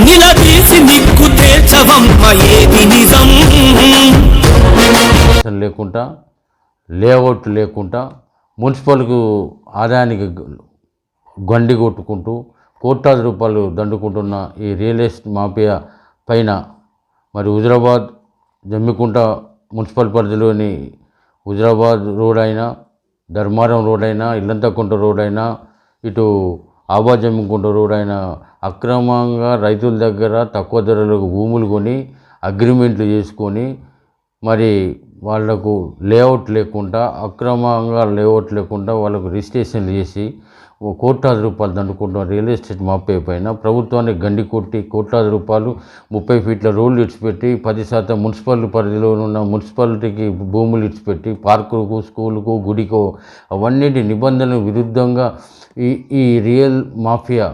నిలదీసి నిక్కు తేల్చవమ్మ ఏది నిజం? లేకుండా లేఅవుట్ లేకుండా మున్సిపల్కు ఆదాయానికి గండి కొట్టుకుంటూ కోట్లాది రూపాయలు దండుకుంటున్న ఈ రియల్ ఎస్టేట్ మాఫియా పైన మరి హుజరాబాద్ జమ్మికుంట మున్సిపల్ పరిధిలోని హుజరాబాద్ రోడ్ అయినా ధర్మారం రోడ్ అయినా ఇల్లంతకుంట రోడ్ అయినా ఇటు ఆబా ఆయన అక్రమంగా రైతుల దగ్గర తక్కువ ధరలకు భూములు కొని అగ్రిమెంట్లు చేసుకొని మరి వాళ్ళకు లేఅవుట్ లేకుండా అక్రమంగా లేఅవుట్ లేకుండా వాళ్ళకు రిజిస్ట్రేషన్లు చేసి ఓ కోట్లాది రూపాయలు దండుకుంటున్న రియల్ ఎస్టేట్ మాపే పైన ప్రభుత్వానికి గండి కొట్టి కోట్లాది రూపాయలు ముప్పై ఫీట్ల రోడ్లు ఇడిచిపెట్టి పది శాతం మున్సిపల్ పరిధిలో ఉన్న మున్సిపాలిటీకి భూములు ఇడిచిపెట్టి పార్కులకు స్కూలుకు గుడికో అవన్నిటి నిబంధనలు విరుద్ధంగా ఈ ఈ రియల్ మాఫియా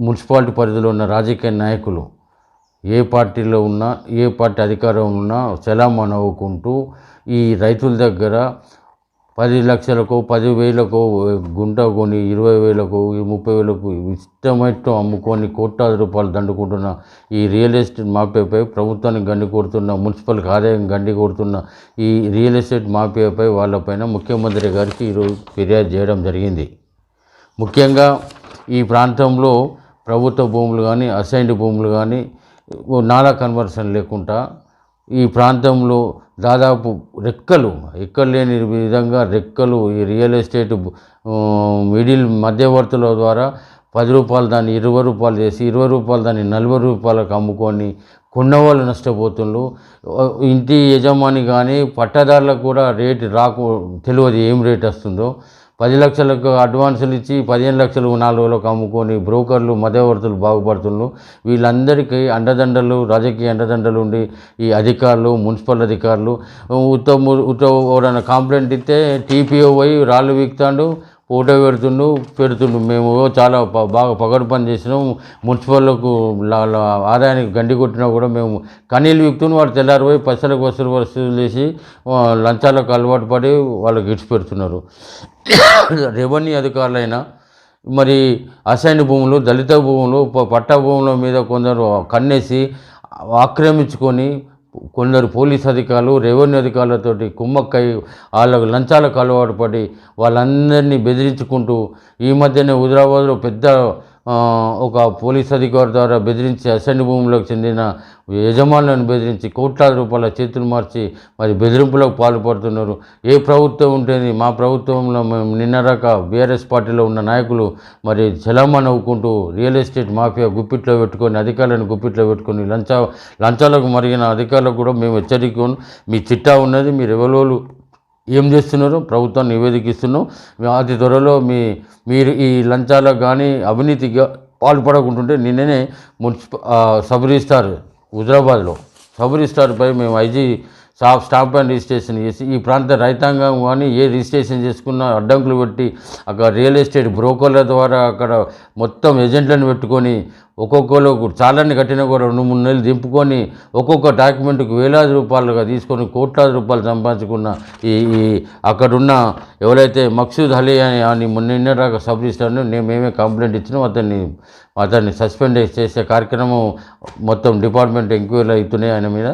మున్సిపాలిటీ పరిధిలో ఉన్న రాజకీయ నాయకులు ఏ పార్టీలో ఉన్నా ఏ పార్టీ అధికారం ఉన్నా సెలాం నవ్వుకుంటూ ఈ రైతుల దగ్గర పది లక్షలకు పది వేలకు గుంట కొని ఇరవై వేలకు ముప్పై వేలకు ఇష్టమైన అమ్ముకొని కోట్లాది రూపాయలు దండుకుంటున్న ఈ రియల్ ఎస్టేట్ మాఫియాపై ప్రభుత్వానికి గండి కొడుతున్న మున్సిపల్ ఆదాయం గండి కొడుతున్న ఈ రియల్ ఎస్టేట్ మాఫియాపై వాళ్ళపైన ముఖ్యమంత్రి గారికి ఈరోజు ఫిర్యాదు చేయడం జరిగింది. ముఖ్యంగా ఈ ప్రాంతంలో ప్రభుత్వ భూములు కానీ అసైన్డ్ భూములు కానీ నాలా కన్వర్షన్ లేకుండా ఈ ప్రాంతంలో దాదాపు రెక్కలు ఎక్కడ లేని విధంగా రెక్కలు ఈ రియల్ ఎస్టేట్ మిడిల్ మధ్యవర్తుల ద్వారా పది రూపాయలు దాన్ని ఇరవై రూపాయలు చేసి ఇరవై రూపాయలు దాన్ని నలభై రూపాయలకు అమ్ముకొని కొన్నవాళ్ళు నష్టపోతుండ్రు. ఇంటి యజమాని కానీ పట్టదారులకు కూడా రేటు రాకు తెలియదు ఏం రేట్ వస్తుందో. పది లక్షలకు అడ్వాన్సులు ఇచ్చి పదిహేను లక్షలు నాలుగు రోజులకు అమ్ముకొని బ్రోకర్లు మధ్యవర్తులు బాగుపడుతున్నారు. వీళ్ళందరికీ అండదండలు రాజకీయ అండదండలు ఉండి ఈ అధికారులు మున్సిపల్ అధికారులు. ఉత్తమ ఉత్త కంప్లైంట్ ఇస్తే టీపీఓ పోయి రాళ్ళు వీక్తాడు. ఊట పెడుతుండు పెడుతుండు. మేము చాలా బాగా పగడు పని చేసినాం. మున్సిపల్లకు ఆదాయానికి గండి కొట్టినా కూడా మేము కన్నీళ్ళు విక్తుని వాడు తెల్లారి పోయి పైసలకు వసూలు వసూలు చేసి లంచాలకు అలవాటు పడి వాళ్ళకి ఇడిచి పెడుతున్నారు. రెవెన్యూ అధికారులైనా మరి అసైన్ భూములు దళిత భూములు పట్టా భూముల మీద కొందరు కన్నేసి ఆక్రమించుకొని కొందరు పోలీస్ అధికారులు రెవెన్యూ అధికారులతోటి కుమ్మక్కై వాళ్ళకు లంచాలకు అలవాటు పడి వాళ్ళందరినీ బెదిరించుకుంటూ ఈ మధ్యనే హుజరాబాద్లో పెద్ద ఒక పోలీస్ అధికారి ద్వారా బెదిరించి అసెంబ్లీ భూములకు చెందిన యజమానులను బెదిరించి కోట్లాది రూపాయల చేతులు మార్చి మరి బెదిరింపులకు పాల్పడుతున్నారు. ఏ ప్రభుత్వం ఉంటుంది మా ప్రభుత్వంలో మేము నిన్నరాక బీఆర్ఎస్ పార్టీలో ఉన్న నాయకులు మరి చలామణి నవ్వుకుంటూ రియల్ ఎస్టేట్ మాఫియా గుప్పిట్లో పెట్టుకొని అధికారులను గుప్పిట్లో పెట్టుకొని లంచా లంచాలకు మరిగిన అధికారులకు కూడా మేము హెచ్చరికను మీ చిట్టా ఉన్నది మీరు ఎవరోలు ఏం చేస్తున్నారు? ప్రభుత్వం నివేదిక ఇస్తున్నాం అతి త్వరలో మీ మీరు ఈ లంచాలకు కానీ అవినీతిగా పాల్పడకుంటుంటే నిన్ననే మున్సిప సబ్ రిజిస్టార్ హుజరాబాద్లో సబ్ రిజిస్టార్పై మేము IG staff stamp and registration చేసి ఈ ప్రాంత రైతాంగం కానీ ఏ రిజిస్ట్రేషన్ చేసుకున్నా అడ్డంకులు పెట్టి అక్కడ రియల్ ఎస్టేట్ బ్రోకర్ల ద్వారా అక్కడ మొత్తం ఏజెంట్లను పెట్టుకొని ఒక్కొక్కరు చాలని కట్టినా కూడా రెండు మూడు నెలలు దింపుకొని ఒక్కొక్క డాక్యుమెంట్కి వేలాది రూపాయలుగా తీసుకొని కోట్లాది రూపాయలు సంపాదించుకున్న ఈ ఈ అక్కడున్న ఎవరైతే మక్సూద్ అలీ అని అని నిన్న రాక సబ్ రిజిస్టర్ను నేను మేమే కంప్లైంట్ ఇచ్చినాం. అతన్ని అతన్ని సస్పెండ్ చేసే కార్యక్రమం మొత్తం డిపార్ట్మెంట్ ఎంక్వైరీ అవుతున్నాయి. ఆయన మీద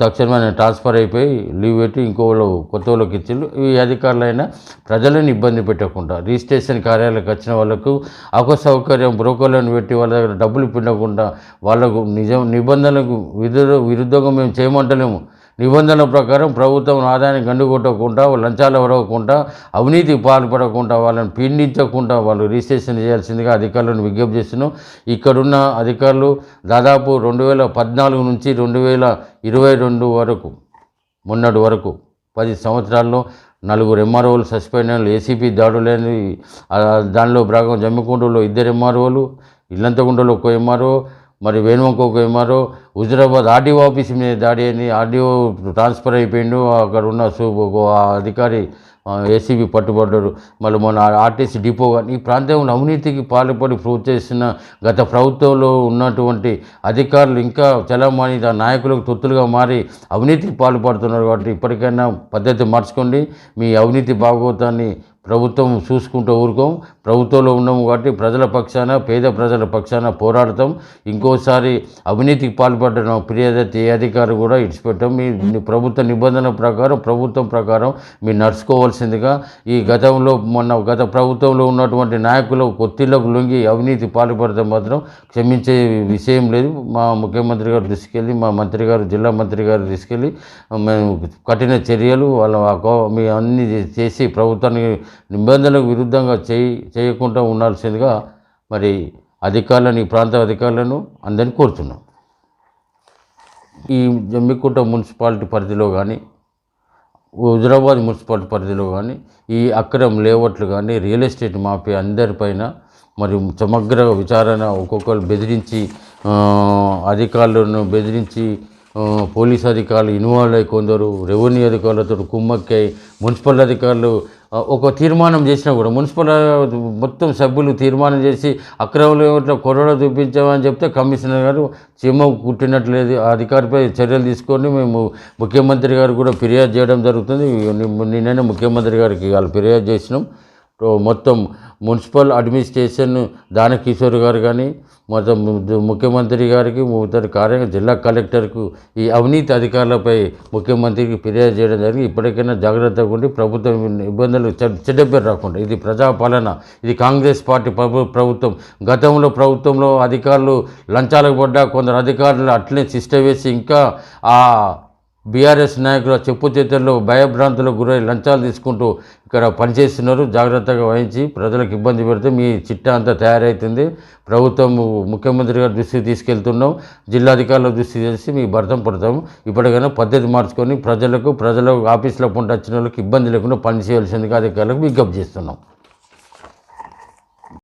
తక్షణమే ఆయన ట్రాన్స్ఫర్ అయిపోయి లీవ్ పెట్టి ఇంకో వాళ్ళు కొత్త వాళ్ళకి ఇచ్చిండ్రు ఈ అధికారులైనా ప్రజలను ఇబ్బంది పెట్టకుండా రిజిస్ట్రేషన్ కార్యాలయాలకు వచ్చిన వాళ్ళకు ఒక సౌకర్యం బ్రోకర్లను పెట్టి వాళ్ళ దగ్గర డబ్బులు పిండకుండా వాళ్ళకు నిజం నిబంధనలకు విరుద్ధ విరుద్ధంగా మేము చేయమంటలేము. నిబంధనల ప్రకారం ప్రభుత్వం ఆదాయాన్ని గండు కొట్టకుండా లంచాలు వరవకుండా అవినీతి పాల్పడకుండా వాళ్ళని పీడించకుండా వాళ్ళు రిజిస్ట్రేషన్ చేయాల్సిందిగా అధికారులను విజ్ఞప్తి చేస్తున్నాం. ఇక్కడున్న అధికారులు దాదాపు రెండు వేల పద్నాలుగు నుంచి రెండు వేల ఇరవై రెండు వరకు మొన్నటి వరకు పది సంవత్సరాల్లో నలుగురు ఎంఆర్ఓలు సస్పెండ్ అయిన ఏసీపీ దాడులేని దానిలో భాగం జమ్మికుంటలో ఇద్దరు ఎంఆర్ఓలు ఇల్లంతకుంటలో ఒక ఎంఆర్ఓ మరి వేణువంక ఒక ఎంఆర్ఓ. హుజరాబాద్ ఆర్డీఓ ఆఫీస్ మీద దాడి అని ఆర్డీఓ ట్రాన్స్ఫర్ అయిపోయిండు. అక్కడ ఉన్న సు ఆ అధికారి ఏసీబీ పట్టుబడ్డారు. మళ్ళీ మన ఆర్టీసీ డిపో కానీ ఈ ప్రాంతంలో అవినీతికి పాల్పడి ప్రోత్సహిస్తున్న గత ప్రభుత్వంలో ఉన్నటువంటి అధికారులు ఇంకా చలమణి నాయకులకు తొత్తులుగా మారి అవినీతికి పాల్పడుతున్నారు కాబట్టి ఇప్పటికైనా పద్ధతి మార్చుకోండి. మీ అవినీతి భాగవతాన్ని ప్రభుత్వం చూసుకుంటూ ఊరుకోం. ప్రభుత్వంలో ఉన్నాము కాబట్టి ప్రజల పక్షాన పేద ప్రజల పక్షాన పోరాడతాం. ఇంకోసారి అవినీతికి పాల్పడిన ఫిర్యాదు ఏ అధికారి కూడా ఇడిచిపెట్టాం. మీ ప్రభుత్వ నిబంధన ప్రకారం ప్రభుత్వం ప్రకారం మీరు నడుచుకోవాల్సిందిగా ఈ గతంలో మొన్న గత ప్రభుత్వంలో ఉన్నటువంటి నాయకులు కొత్తిళ్ళకు లొంగి అవినీతి పాల్పడితే మాత్రం క్షమించే విషయం లేదు. మా ముఖ్యమంత్రి గారు తీసుకెళ్ళి మా మంత్రి గారు జిల్లా మంత్రి గారు తీసుకెళ్ళి మేము కఠిన చర్యలు వాళ్ళ మీ అన్ని చేసి ప్రభుత్వానికి నిబంధనలకు విరుద్ధంగా చేయి చేయకుండా ఉండాల్సిందిగా మరి అధికారులను ఈ ప్రాంత అధికారులను అందరినీ కోరుతున్నాం ఈ జమ్మికుంట మున్సిపాలిటీ పరిధిలో కానీ హుజరాబాద్ మున్సిపాలిటీ పరిధిలో కానీ ఈ అక్రమ లేఅవుట్లు కానీ రియల్ ఎస్టేట్ మాఫియా అందరిపైన మరి సమగ్ర విచారణ ఒక్కొక్కరు బెదిరించి అధికారులను బెదిరించి పోలీస్ అధికారులు ఇన్వాల్వ్ అయి కొందరు రెవెన్యూ అధికారులతో కుమ్మక్కై మున్సిపల్ అధికారులు ఒక తీర్మానం చేసినా కూడా మున్సిపల్ మొత్తం సభ్యులు తీర్మానం చేసి అక్రమంలో ఏమిటో కొరడా చూపించామని చెప్తే కమిషనర్ గారు చీమ కుట్టినట్లేదు అధికారిపై చర్యలు తీసుకొని మేము ముఖ్యమంత్రి గారు కూడా ఫిర్యాదు చేయడం జరుగుతుంది. నిన్ననే ముఖ్యమంత్రి గారికి వాళ్ళు ఫిర్యాదు చేసినాం. మొత్తం మున్సిపల్ అడ్మినిస్ట్రేషన్ దానకిషోర్ గారు కానీ మొత్తం ముఖ్యమంత్రి గారికి ఇతర కార్య జిల్లా కలెక్టర్కు ఈ అవినీతి అధికారులపై ముఖ్యమంత్రికి ఫిర్యాదు చేయడం జరిగింది. ఇప్పటికైనా జాగ్రత్తగా ఉండి ప్రభుత్వం ఇబ్బందులు చెడ్- చెడ్డ పేరు రాకుండా ఇది ప్రజాపాలన ఇది కాంగ్రెస్ పార్టీ ప్రభుత్వం. గతంలో ప్రభుత్వంలో అధికారులు లంచాలకు పడ్డా కొందరు అధికారులు అట్లనే శిష్ట వేసి ఇంకా ఆ బీఆర్ఎస్ నాయకుల చెప్పు చేతుల్లో భయభ్రాంతులకు గురై లంచాలు తీసుకుంటూ ఇక్కడ పనిచేస్తున్నారు. జాగ్రత్తగా వహించి ప్రజలకు ఇబ్బంది పెడితే మీ చిట్టా అంతా తయారవుతుంది ప్రభుత్వం ముఖ్యమంత్రి గారి దృష్టికి తీసుకెళ్తున్నాం. జిల్లాధికారుల దృష్టి తెలిసి మీ భర్తం పడతాం. ఇప్పటికైనా పద్ధతి మార్చుకొని ప్రజలకు ప్రజలకు ఆఫీసులో పంట వచ్చిన వాళ్ళకి ఇబ్బంది లేకుండా పనిచేయాల్సిందిగా అధికారులకు విజ్ఞప్తి చేస్తున్నాం.